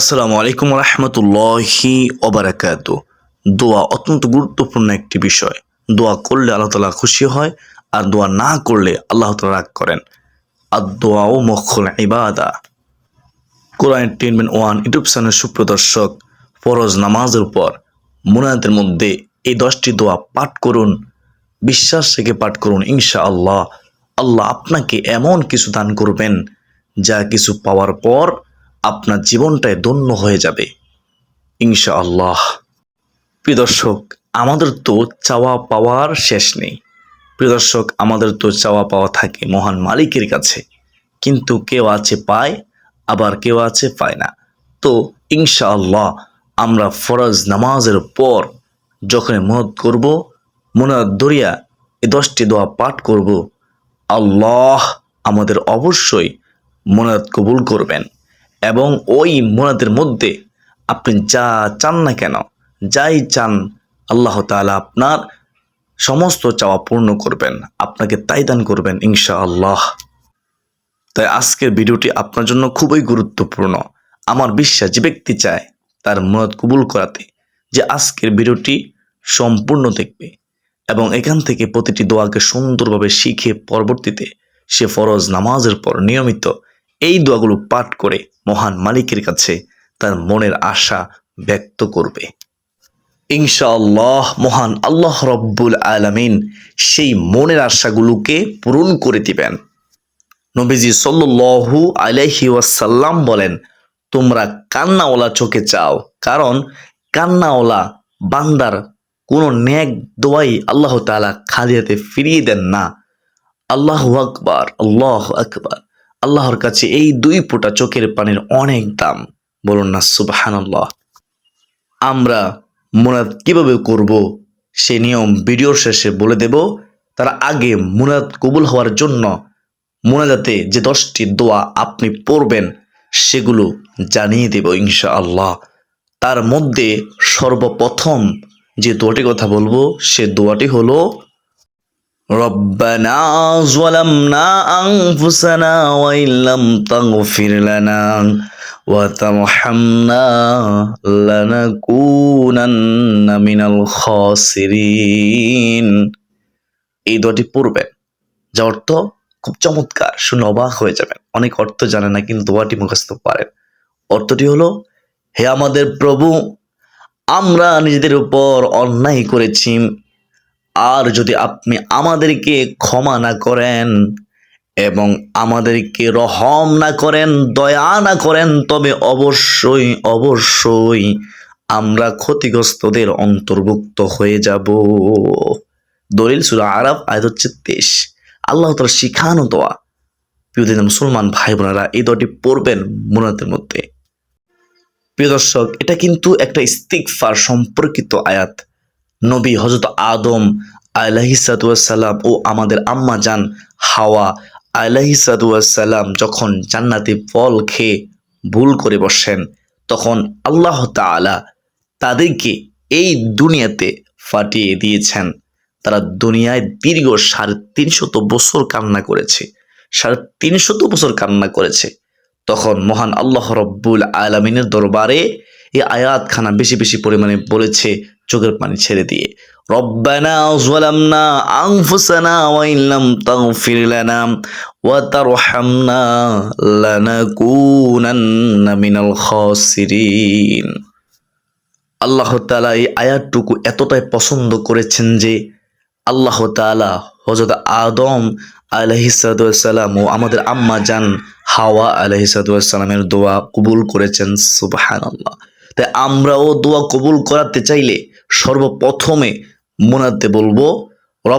আসসালামু আলাইকুম রহমতুল্লাহি ওবরাকাত। দোয়া অত্যন্ত গুরুত্বপূর্ণ একটি বিষয়। দোয়া করলে আল্লাহ তালা খুশি হয় আর দোয়া না করলে আল্লাহ তালা রাগ করেন। আর দোয়া ও মক্ষল ইবাদা। Quran treatment one YouTube channel সুপ্রদর্শক ফরজ নামাজের উপর মুনাদের মধ্যে এই দশটি দোয়া পাঠ করুন, বিশ্বাস থেকে পাঠ করুন ইনশা আল্লাহ আল্লাহ আপনাকে এমন কিছু দান করবেন, যা কিছু পাওয়ার পর আপনার জীবনটাই ধন্য হয়ে যাবে। ইনশা আল্লাহ প্রিয় দর্শক, আমাদের তো চাওয়া পাওয়ার শেষ নেই। প্রিয় দর্শক, আমাদের তো চাওয়া পাওয়া থাকে মহান মালিকের কাছে। কিন্তু কেউ আছে পায়, আবার কেউ আছে পায় না। তো ইনশা আল্লাহ আমরা ফরজ নামাজের পর যখন মনত করব মনার দরিয়া এই দশটি দোয়া পাঠ করব, আল্লাহ আমাদের অবশ্যই মোনাদ কবুল করবেন। এবং ওই মোনাদের মধ্যে আপনি যা চান না কেন, যাই চান, আল্লাহ তাআলা আপনার সমস্ত চাওয়া পূর্ণ করবেন, আপনাকে তাই দান করবেন ইনশা আল্লাহ তাই আজকের ভিডিওটি আপনার জন্য খুবই গুরুত্বপূর্ণ। আমার বিশ্বাস, যে ব্যক্তি চায় তার মত কবুল করাতে যে আজকের ভিডিওটি সম্পূর্ণ দেখবে এবং এখান থেকে প্রতিটি দোয়াকে সুন্দরভাবে শিখে পরবর্তীতে সে ফরজ নামাজের পর নিয়মিত এই দোয়াগুলো পাঠ করে মহান মালিকের কাছে তার মনের আশা ব্যক্ত করবে। ইনশাআল্লাহ মহান আল্লাহ রব্বুল আলামিন সেই মনের আশাগুলোকে পূরণ করে দিবেন। নবীজি সাল্লু আলাইহি ওয়াসাল্লাম বলেন, তোমরা কান্নাওয়ালা চোখে চাও, কারণ কান্নাওয়ালা বান্দার কোনো ন্যাক দোয়াই আল্লাহ তালা খালি হাতে ফিরিয়ে দেন না। আল্লাহ আকবার আল্লাহ আকবার। আল্লাহর কাছে এই দুই ফোঁটা চোখের পানির অনেক দাম। বলুন না সুবাহান আমরা মুনাদ কীভাবে করব সে নিয়ম ভিডিওর শেষে বলে দেব। তার আগে মুনাদ কবুল হওয়ার জন্য মুনাদাতে যে দশটি দোয়া আপনি পড়বেন, সেগুলো জানিয়ে দেব ইনশা আল্লাহ তার মধ্যে সর্বপ্রথম যে দোয়াটির কথা বলব, সে দোয়াটি হলো ربنا ظلمنا أنفسنا وإن لم تغفر لنا وترحمنا لنكونن من الخاسرين এই দোয়াটি পড়বেন যা অর্থ খুব চমৎকার শুনে অবাক হয়ে যাবেন অনেক অর্থ জানে না কিন্তু দোয়াটি মুখস্থ পারেন অর্থটি হলো হে আমাদের প্রভু আমরা নিজেদের উপর অন্যায় করেছি আর যদি আপনি আমাদেরকে ক্ষমা না করেন এবং আমাদেরকে রহম না করেন, দয়া না করেন, তবে অবশ্যই অবশ্যই আমরা ক্ষতিগ্রস্তদের অন্তর্ভুক্ত হয়ে যাব। দলিল সুরা আরব আয়াত হচ্ছে তেইশ। আল্লাহ তার শিখানো দোয়া। প্রিয় দিন মুসলমান ভাই বোনেরা, এই দোয়াটি পড়বেন মুনাতের মধ্যে। প্রিয় দর্শক, এটা কিন্তু একটা ইস্তিকফার সম্পর্কিত আয়াত। নবী হজরত আদম আলহিসাদুয়াসাল্লাম ও আমাদের আম্মা যান হাওয়া আলহিসাদুয়াসাল্লাম যখন জান্নাতি ফল খেয়ে ভুল করে বসেন, তখন আল্লাহ তাআলা তাদেরকে এই দুনিয়াতে ফাটিয়ে দিয়েছেন। তারা দুনিয়ায় দীর্ঘ সাড়ে তিনশত বছর কান্না করেছে, সাড়ে তিনশত বছর কান্না করেছে। তখন মহান আল্লাহ রব্বুল আলমিনের দরবারে এই আয়াতখানা বেশি বেশি পরিমাণে বলেছে চোখের পানি ছেড়ে দিয়ে, রব্বানা যালামনা আনফুসানা ওয়া ইন লাম তাগফির লানা ওয়া তারহামনা লানাকুনান্না মিনাল খাসিরিন। আল্লাহ তাআলা এই আয়াতটুকু এতটাই পছন্দ করেছেন যে আল্লাহ তাআলা হযরত আদম আলহিসাল্লাম ও আমাদের আম্মা জান হাওয়া আলহিসাল্লামের দোয়া কবুল করেছেন সুবাহান আল্লাহ তাই আমরাও দোয়া কবুল করাতে চাইলে সর্বপ্রথমে মোনাতে বলব ওয়া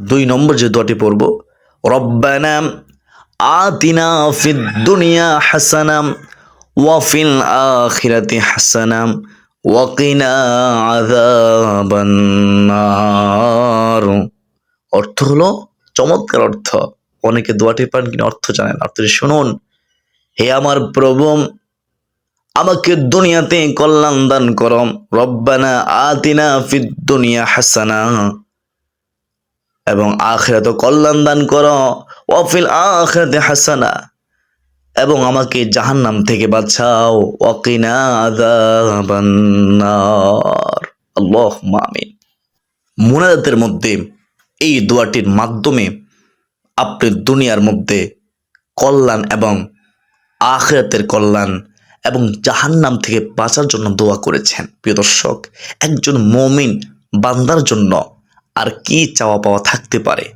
দুই নম্বর যে দোয়াটি পড়ব, রব্বানা আতিনা ফিদ দুনিয়া হাসানা ওয়া আখিরাতি হাসানা ওয়াকিনা আযাবান্নার হলো চমৎকার অর্থ। অনেকে দোয়াটি পান কিনা অর্থ জানেন অর্থটি শুনুন। হে আমার প্রভু, আমাকে দুনিয়াতে কল্যাণ দান করম রব্বানা আতিনা ফিদ দুনিয়া হাসানা। এবং আখেরাতে কল্যাণ দান কর। ওয়াফিল আখেরাতে হাসানা। এবং আমাকে জাহান্নাম থেকে বাঁচাও। ওয়াকিনা আযাবান্নার। আল্লাহুম্মা আমিন। মুনাজাতের মধ্যে এই দোয়াটির মাধ্যমে আপনি দুনিয়ার মধ্যে কল্যাণ এবং আখেরাতের কল্যাণ এবং জাহান্নাম থেকে বাঁচার জন্য দোয়া করেছেন। প্রিয় দর্শক, একজন মমিন বান্দার জন্য আর কি চাওয়া পাওয়া থাকতে পারে?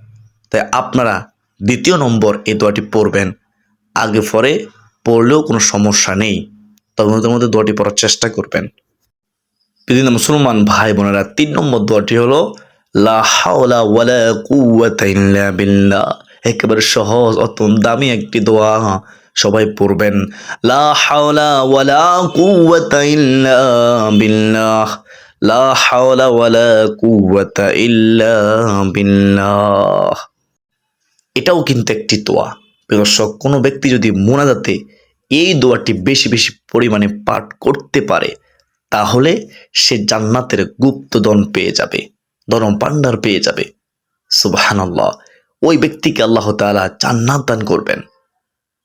তাই আপনারা দ্বিতীয় নম্বর এই দোয়াটি পড়বেন। আগে পরে পড়লেও কোনো সমস্যা নেই। তবে মধ্যে দোয়াটি পড়ার চেষ্টা করবেন। বিভিন্ন মুসলমান ভাই বোনেরা তিন নম্বর দোয়াটি হলো লা একেবারে সহজ, অত্যন্ত দামি একটি দোয়া সবাই পড়বেন। লা লা এটাও কিন্তু একটি দোয়া। প্রিয় দর্শক, কোনো ব্যক্তি যদি মোনাজাতে এই দোয়াটি বেশি বেশি পরিমাণে পাঠ করতে পারে, তাহলে সে জান্নাতের গুপ্তদন পেয়ে যাবে। ধরম পান্ডার পেয়ে যাবে। সুবহানাল্লাহ। ওই ব্যক্তিকে আল্লাহ তাআলা জান্নাত দান করবেন।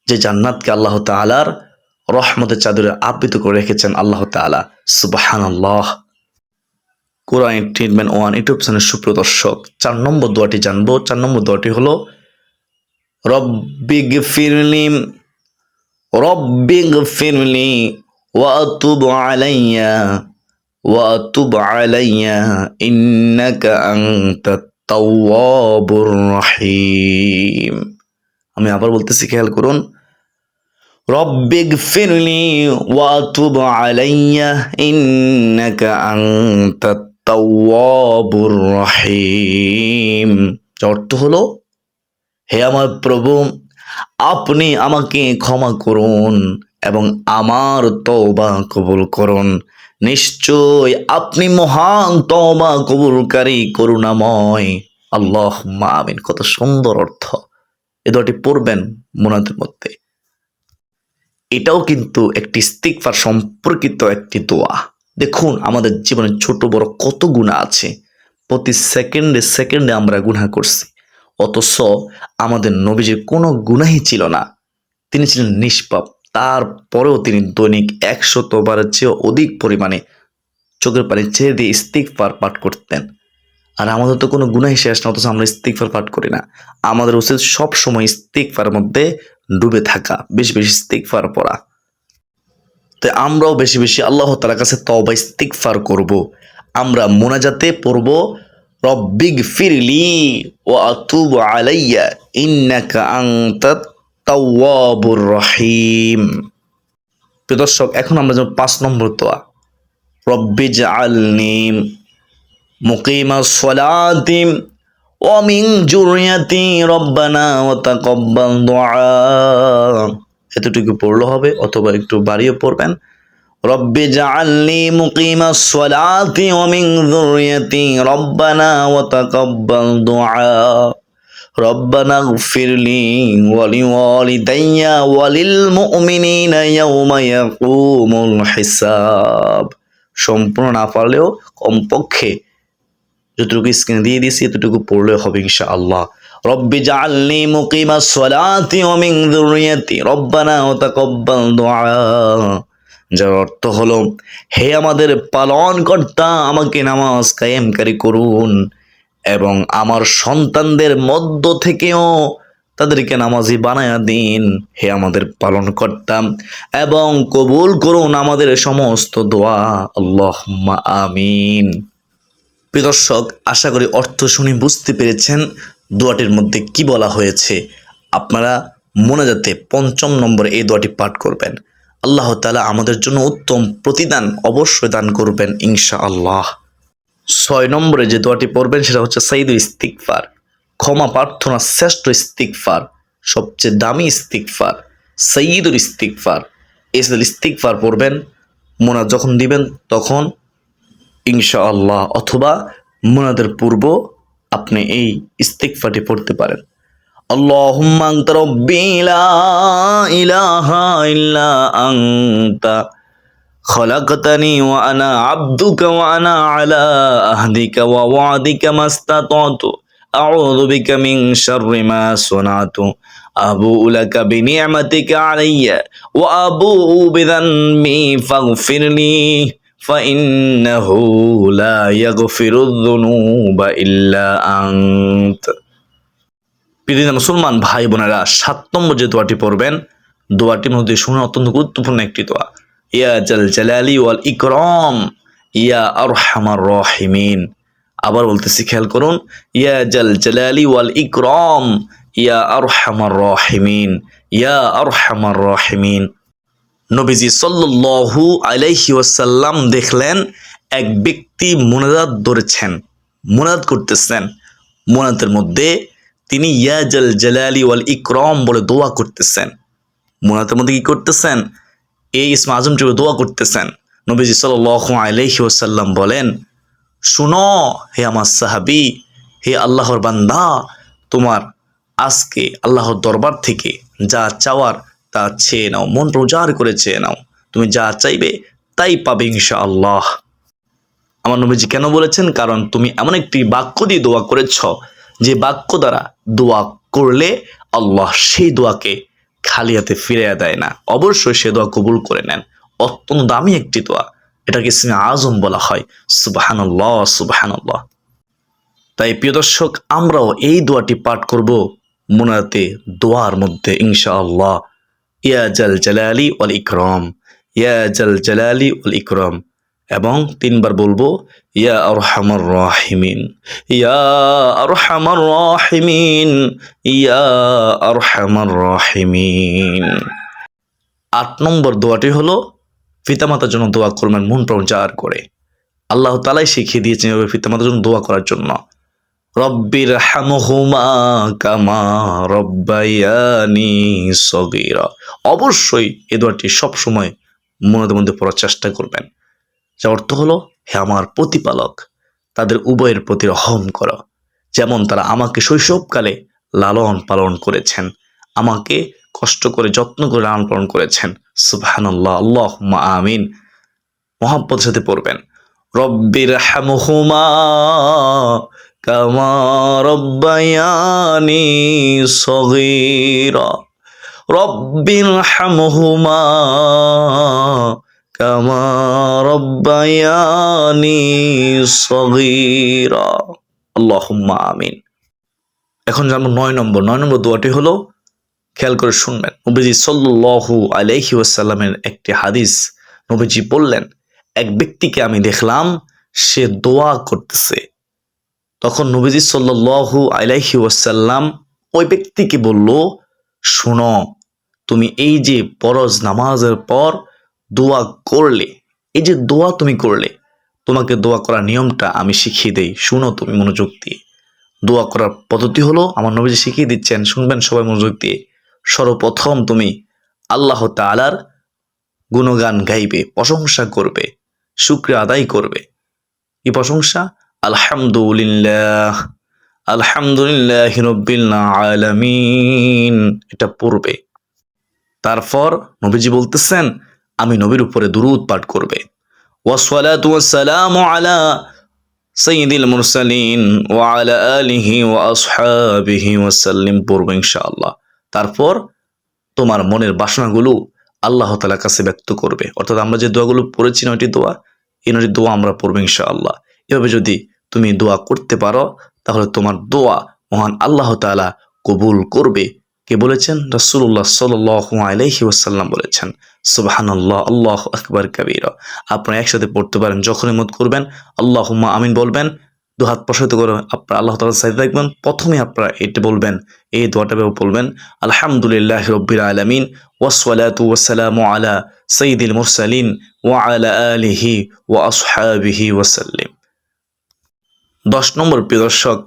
যে জান্নাতকে আল্লাহ তাআলার রহমতের চাদরে আবৃত করে রেখেছেন আল্লাহ তাআলা। সুবহানাল্লাহ। Quran treatment one YouTube channel সুপ্রিয় দর্শক, চার নম্বর দোয়াটি জানব। চার নম্বর দোয়াটি হলো রব্বিগ ফিরলি রব্বিগ ফিরলি ওয়াতুব আলাইয়া। ওয়াতুব আলাইয়া, ইন্নাকা আনতাত তাওয়াবুর রহিম। আমি আবার বলতেছি, খেয়াল করুন। রব্বিগ ফিরলি ওয়াতুব আলাইয়া, ইন্নাকা আনতাত তাওয়াবুর রহিম। অর্থ হলো, হে আমার প্রভু, আপনি আমাকে ক্ষমা করুন এবং আমার তওবা কবুল করুন। নিশ্চয় আপনি মহান তওবা কবুলকারী, করুণাময়। আল্লাহ আমিন। কত সুন্দর অর্থ। এ দোয়াটি পড়বেন মোনাদের মধ্যে। এটাও কিন্তু একটি ইস্তিকফার সম্পর্কিত একটি দোয়া। দেখুন, আমাদের জীবনে ছোট বড় কত গুণা আছে। প্রতি সেকেন্ডে সেকেন্ডে আমরা গুণা করছি। অথচ আমাদের নবীজির কোনো গুনাহি ছিল না। তিনি ছিলেন নিষ্পাপ। তারপরেও তিনি দৈনিক একশত বারের চেয়েও অধিক পরিমাণে চোখের পানি ছেড়ে দিয়ে ইস্তিকফার পাঠ করতেন। আর আমাদের তো কোনো গুণাই শেষ না, অথচ আমরা ইস্তিকফার পাঠ করি না। আমাদের উচিত সব সময় ইস্তিকফারের মধ্যে ডুবে থাকা, বেশি বেশি ইস্তিকফার পড়া। তো আমরাও বেশি বেশি আল্লাহ তালার কাছে তবা ইস্তিকফার করব। আমরা মোনাজাতে পড়ব রব্বিগ ফিরলি ও আতুব আলাইয়া ইন্নাকা আংতাত তাওয়াবুর রহিম। প্রিয় দর্শক, এখন আমরা যাব পাঁচ নম্বর দোয়া। রব্বিজ আলনিম মুকিমা সলাতিম অমিং জুরিয়াতি রব্বানা ও তা দোয়া। এতটুকু পড়লে হবে অথবা একটু বাড়িয়ে পড়বেন। রব্বে জাআলনি মুকিমা সলাতি অমিং জুরিয়াতি রব্বানা ও তা কব্বান দোয়া। ربنا اغفر لي ولوالدي وللمؤمنين يوم يقوم الحساب সম্পূর্ণ না পারলেও কমপক্ষে যতটুকু স্ক্রিনে দিয়ে দিয়েছি এতটুকু পড়লে হবে ইনশা আল্লাহ রব্বি জাআলনি মুকিমা সলাতি ওয়া মিন যুররিয়াতি রব্বানা ওয়া তাকাব্বাল দুআ যার অর্থ হলো হে আমাদের পালন কর্তা আমাকে নামাজ কায়েমকারী করুন এবং আমার সন্তানদের মধ্য থেকেও তাদেরকে নামাজি বানায়া দিন, হে আমাদের পালন করতাম এবং কবুল করুন আমাদের সমস্ত দোয়া। আল্লাহ আমিন। প্রিয় দর্শক, আশা করি অর্থ শুনে বুঝতে পেরেছেন দোয়াটির মধ্যে কি বলা হয়েছে। আপনারা মনে যাতে পঞ্চম নম্বরে এই দোয়াটি পাঠ করবেন। আল্লাহ তালা আমাদের জন্য উত্তম প্রতিদান অবশ্যই দান করবেন ইনশা আল্লাহ ছয় নম্বরে যে দোয়াটি পড়বেন, সেটা হচ্ছে সাইদু ইস্তিকফার ক্ষমা প্রার্থনা শ্রেষ্ঠ ইস্তিকফার সবচেয়ে দামি ইস্তিকফার সঈদুল ইস্তিকফার এসদুল ইস্তিকফার পড়বেন মোনা যখন দিবেন, তখন ইনশাআল্লাহ অথবা মোনাদের পূর্ব আপনি এই ইস্তিকফাটি পড়তে পারেন। আল্লাহ ইলাহা ইল্লা আন্তা। إله إلا أنت خلقتني وأنا عبدك وأنا على أهدك ووعدك ما استطعت أعوذ بك من شر ما صنعت أبوء لك بنعمتك علي وأبوء بذنبي فاغفر لي فإنه لا يغفر الذنوب إلا أنت পৃথিবীর মুসলমান ভাই বোনেরা সাত নম্বর যে দোয়াটি পড়বেন দোয়াটির মধ্যে শুনে অত্যন্ত গুরুত্বপূর্ণ একটি দোয়া ইয়া জাল জালালি ওয়াল ইকরম, ইয়া আরহামার রহিমিন। আবার বলতেছি, খেয়াল করুন, ইয়া জাল জালালি ওয়াল ইকরম, ইয়া আরহামার রহিমিন, ইয়া আরহামার রহিমিন। নবীজি সাল্লু আলাইহি ওয়াসাল্লাম দেখলেন, এক ব্যক্তি মোনাজাত ধরেছেন, মোনাজাত করতেছেন। মোনাজাতের মধ্যে তিনি ইয়া ইয়াজাল জালালি ওয়াল ইকরম বলে দোয়া করতেছেন। মোনাজাতের মধ্যে কি করতেছেন? এই ইসমা আজম চেপে দোয়া করতেছেন। নবীজি সাল্লু আলাইহি ওয়াসাল্লাম বলেন, শুনো হে আমার সাহাবি, হে আল্লাহর বান্দা, তোমার আজকে আল্লাহর দরবার থেকে যা চাওয়ার তা চেয়ে নাও, মন প্রচার করে চেয়ে নাও। তুমি যা চাইবে তাই পাবে ইনশা আল্লাহ আমার নবীজি কেন বলেছেন? কারণ তুমি এমন একটি বাক্য দিয়ে দোয়া করেছ, যে বাক্য দ্বারা দোয়া করলে আল্লাহ সেই দোয়াকে খালি হাতে ফিরে দেয় না। অবশ্যই সে দোয়া কবুল করে নেন। অত্যন্ত দামি একটি দোয়া। এটাকে ইসমে আজম বলা হয়। সুবাহান্লাহ সুবাহান্লাহ তাই প্রিয় দর্শক, আমরাও এই দোয়াটি পাঠ করব মোনাতে দোয়ার মধ্যে ইনশা আল্লাহ ইয়া জাল জালালি ওয়াল ইকরম। ইয়া জাল জালালি ওয়াল ইকরম। এবং তিনবার বলব, ইয়া আর আরহামার রাহিমিন, ইয়া আরহামার রাহিমিন, ইয়া আর আরহামার রাহিমিন। আট নম্বর দোয়াটি হলো, পিতামাতার জন্য দোয়া করবেন মন প্রচার করে। আল্লাহ তালাই শিখিয়ে দিয়েছেন এভাবে পিতামাতার জন্য দোয়া করার জন্য। রব্বির হামহুমা কামা রব্বায়ানি সগীরা। অবশ্যই এ দোয়াটি সবসময় মনের মধ্যে পড়ার চেষ্টা করবেন। যার অর্থ হলো, হে আমার প্রতিপালক, তাদের উভয়ের প্রতি রহম করো। যেমন তারা আমাকে শৈশবকালে লালন পালন করেছেন, আমাকে কষ্ট করে যত্ন করে লালন পালন করেছেন। সুবহানাল্লাহ আল্লাহ আমিন। মোহাম্মদের সাথে পড়বেন। রব্বির হামহুমা কামা রব্বায়ানি সগীরা। রব্বির হামহুমা কামা রব্বায়ানি সগীরা। আল্লাহুম্মা আমিন। এখন জানব নয় নম্বর। নয় নম্বর দোয়াটি হলো, খেয়াল করে শুনবেন। নবীজি সাল্লু আলাইহি ওয়াসাল্লামের একটি হাদিস নবীজি বললেন, এক ব্যক্তিকে আমি দেখলাম, সে দোয়া করতেছে। তখন নবীজি সাল্লু আলাইহি ওয়াসাল্লাম ওই ব্যক্তিকে বলল, শোনো, তুমি এই যে পরজ নামাজের পর দোয়া করলে, এই যে দোয়া তুমি করলে, তোমাকে দোয়া করার নিয়মটা আমি শিখিয়ে দেই। শুনো তুমি মনোযোগ দিয়ে। দোয়া করার পদ্ধতি হলো, আমার নবীজি শিখিয়ে দিচ্ছেন, শুনবেন সবাই মনোযোগ দিয়ে। সর্বপ্রথম তুমি আল্লাহ তালার গুণগান গাইবে, প্রশংসা করবে, শুক্রিয়া আদায় করবে। কি প্রশংসা? আলহামদুলিল্লাহ আলহামদুলিল্লাহ আলামিন। এটা পড়বে। তারপর নবীজি বলতেছেন আমি নবীর উপরে দুরুদ পাঠ করবে। ইনশাআল্লাহ। তারপর তোমার মনের বাসনাগুলো আল্লাহ তালার কাছে ব্যক্ত করবে। অর্থাৎ আমরা যে দোয়াগুলো পড়েছি নয়টি দোয়া, এই নয়টি দোয়া আমরা পড়ব ইনশাআল্লাহ। এভাবে যদি তুমি দোয়া করতে পারো, তাহলে তোমার দোয়া মহান আল্লাহ তালা কবুল করবে। কে বলেছেন? রসুল্লাহ সাল আলহি ওয়াসাল্লাম বলেছেন সুবাহান্লাহ আল্লাহ আকবর কবির। আপনারা একসাথে পড়তে পারেন, যখনই মত করবেন আল্লাহ হুম্মা আমিন বলবেন, দু হাত প্রসারিত করে আপনারা আল্লাহ তালা সাইড রাখবেন প্রথমে আপনারা এটা বলবেন, এই দোয়াটা বলবেন আলহামদুলিল্লাহ রব্বির আলমিন ওয়াসালাম আলা সঈদুল মুরসালিন, ওয়া আলা আলিহি ওয়া আসহাবিহি ওয়াসাল্লিম। দশ নম্বর প্রিয় দর্শক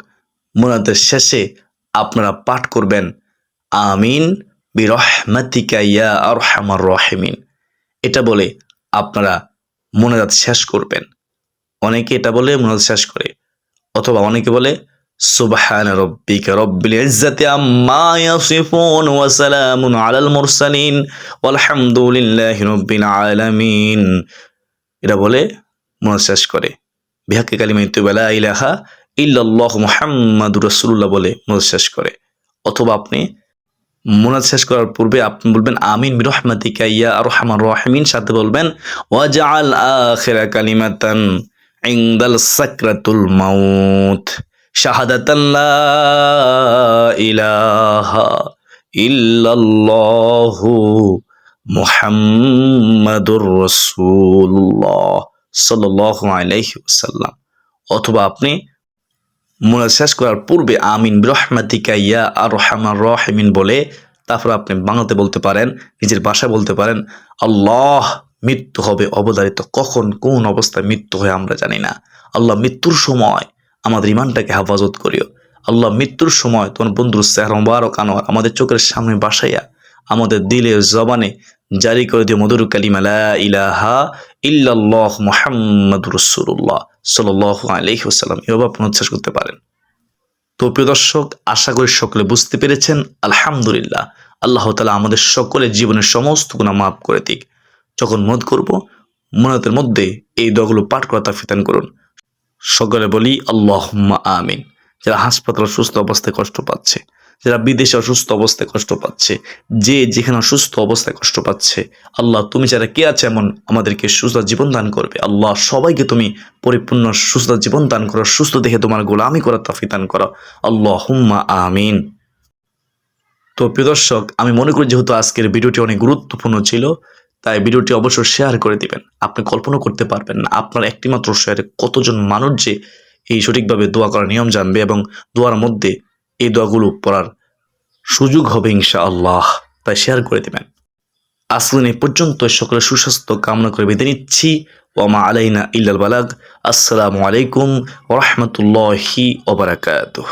মোনাদের শেষে আপনারা পাঠ করবেন, আমিন বিরহমাতিকা ইয়া আরহামার রহিমিন। এটা বলে আপনারা মোনাজাত শেষ করবেন। অনেকে এটা বলে মোনাজাত শেষ করে, অথবা অনেকে বলে এটা বলে মনে শেষ করে। বিহাকে কালিমা ইতুবেলা ইলাহা ইল্লাল্লাহ মুহাম্মাদুর বলে মনে শেষ করে। অথবা আপনি মোনাজ শেষ করার পূর্বে আপনি বলবেন, আমিন বিরহমাতিকা ইয়া আরহামার রাহিমিন। সাথে বলবেন, ওয়াজআল আখিরা কালিমাতান ইনদাল সাকরাতুল মাউত। শাহাদাতান ইলাহা ইল্লাল্লাহু মুহাম্মাদুর রাসূলুল্লাহ সাল্লাল্লাহু আলাইহি ওয়াসাল্লাম। অথবা আপনি মোনাজ শেষ করার পূর্বে আমিন বিরহমাতিকা ইয়া আর রহমান রহিমিন বলে, তারপর আপনি বাংলাতে বলতে পারেন, নিজের ভাষায় বলতে পারেন, আল্লাহ মৃত্যু হবে অবধারিত, কখন কোন অবস্থায় মৃত্যু হয় আমরা জানি না। আল্লাহ মৃত্যুর সময় আমাদের ইমানটাকে হেফাজত করিও। আল্লাহ মৃত্যুর সময় তোমার বন্ধুর চেহারা মুবারক আনোয়ার, আমাদের চোখের সামনে বাসাইয়া, আমাদের দিলের জবানে জারি করে দিও মধুর কালিমা, লা ইলাহা ইল্লাল্লাহ মুহাম্মাদুর রাসূলুল্লাহ। ওয়াসাল্লাম এভাবে আপনি উচ্চাস করতে পারেন। তো প্রিয় দর্শক, আশা করি সকলে বুঝতে পেরেছেন, আলহামদুলিল্লাহ, আল্লাহ তালা আমাদের সকলের জীবনের সমস্ত গুণা মাফ করে দিক। যখন মত করব, মনাতের মধ্যে এই দোয়াগুলো পাঠ করা তা ফিতান করুন। সকলে বলি আল্লাহ আমিন। যারা হাসপাতালে সুস্থ অবস্থায় কষ্ট পাচ্ছে যারা বিদেশে অসুস্থ অবস্থায় কষ্ট পাচ্ছে, যে যেখানে অসুস্থ অবস্থায় কষ্ট পাচ্ছে, আল্লাহ তুমি যারা কে আছে এমন আমাদেরকে সুস্থ জীবন দান করবে। আল্লাহ সবাইকে তুমি পরিপূর্ণ সুস্থ জীবন দান করো, সুস্থ দেখে তোমার গোলামি করার তাফি দান করো। আল্লাহ হুম্মা আমিন। তো প্রিয় দর্শক, আমি মনে করি যেহেতু আজকের ভিডিওটি অনেক গুরুত্বপূর্ণ ছিল, তাই ভিডিওটি অবশ্যই শেয়ার করে দিবেন। আপনি কল্পনা করতে পারবেন না আপনার একটিমাত্র শেয়ারে কতজন মানুষ যে এই সঠিকভাবে দোয়া করার নিয়ম জানবে এবং দোয়ার মধ্যে এই দোয়াগুলো পড়ার সুযোগ হবে ইনশা আল্লাহ তাই শেয়ার করে দেবেন। আসলেন এই পর্যন্ত সকলে সুস্বাস্থ্য কামনা করে বেঁধে নিচ্ছি। ওমা আলাইনা ইল্লাল বালাগ। আসসালামু আলাইকুম ওরহমতুল্লাহি ওবরাকাতুহ